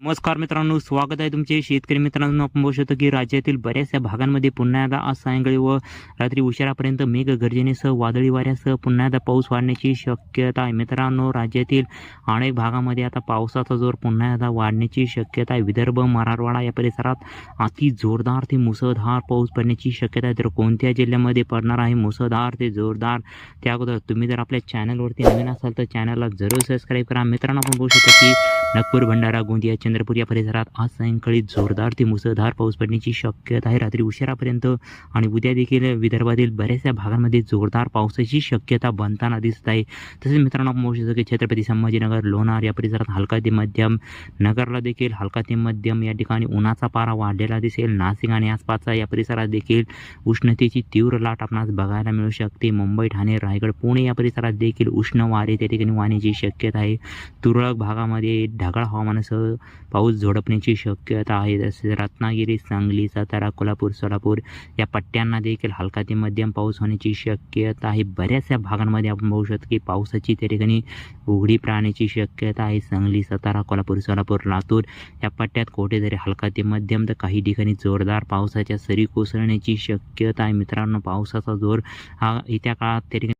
नमस्कार मित्रांनो स्वागत आहे तुमचे शेतकरी मित्रांनो. आपण बघू शकतो की राज्यातील बऱ्याचशा भागांमध्ये पुन्हा एकदा आज सायंकाळी व रात्री उशिरापर्यंत मेघगर्जनेसह वादळी वाऱ्यासह पुन्हा एकदा पाऊस वाढण्याची शक्यता आहे. मित्रांनो राज्यातील अनेक भागामध्ये आता पावसाचा जोर पुन्हा एकदा वाढण्याची शक्यता आहे. विदर्भ मराठवाडा या परिसरात अति जोरदार ते मुसळधार पाऊस पडण्याची शक्यता आहे. तर कोणत्या जिल्ह्यामध्ये पडणार आहे मुसळधार ते जोरदार? त्या अगोदर तुम्ही जर आपल्या चॅनलवरती नवीन असाल तर चॅनलला जरूर सबस्क्राईब करा. मित्रांनो आपण बघू शकतो की नागपूर भंडारा गोंदिया चंद्रपूर या परिसरात आज सायंकाळी जोरदार ते मुसळधार पाऊस पडण्याची शक्यता आहे. रात्री उशिरापर्यंत आणि उद्या देखील विदर्भातील बऱ्याचशा भागांमध्ये जोरदार पावसाची शक्यता बनताना दिसत आहे. तसेच मित्रांनो आपण शकतो की छत्रपती संभाजीनगर लोणार या परिसरात हलका ते मध्यम नगरला देखील हलका ते मध्यम या ठिकाणी उन्हाचा पारा वाढलेला दिसेल. नाशिक आणि आसपासचा या परिसरात देखील उष्णतेची तीव्र लाट आपणास बघायला मिळू शकते. मुंबई ठाणे रायगड पुणे या परिसरात देखील उष्ण वारे त्या ठिकाणी वाहण्याची शक्यता आहे. तुरळक भागामध्ये ढगाळ हवामानासह पाऊस झोडपण्याची शक्यता आहे. तसेच रत्नागिरी सांगली सातारा कोल्हापूर सोलापूर या पट्ट्यांना देखील हलका ते मध्यम पाऊस होण्याची शक्यता आहे. बऱ्याचशा भागांमध्ये आपण बघू शकतो की पावसाची त्या ठिकाणी उघडी राहण्याची शक्यता आहे. सांगली सातारा कोल्हापूर सोलापूर लातूर या पट्ट्यात कुठेतरी हलका ते मध्यम तर काही ठिकाणी जोरदार पावसाच्या सरी कोसळण्याची शक्यता आहे. मित्रांनो पावसाचा जोर हा येत्या काळात त्या ठिकाणी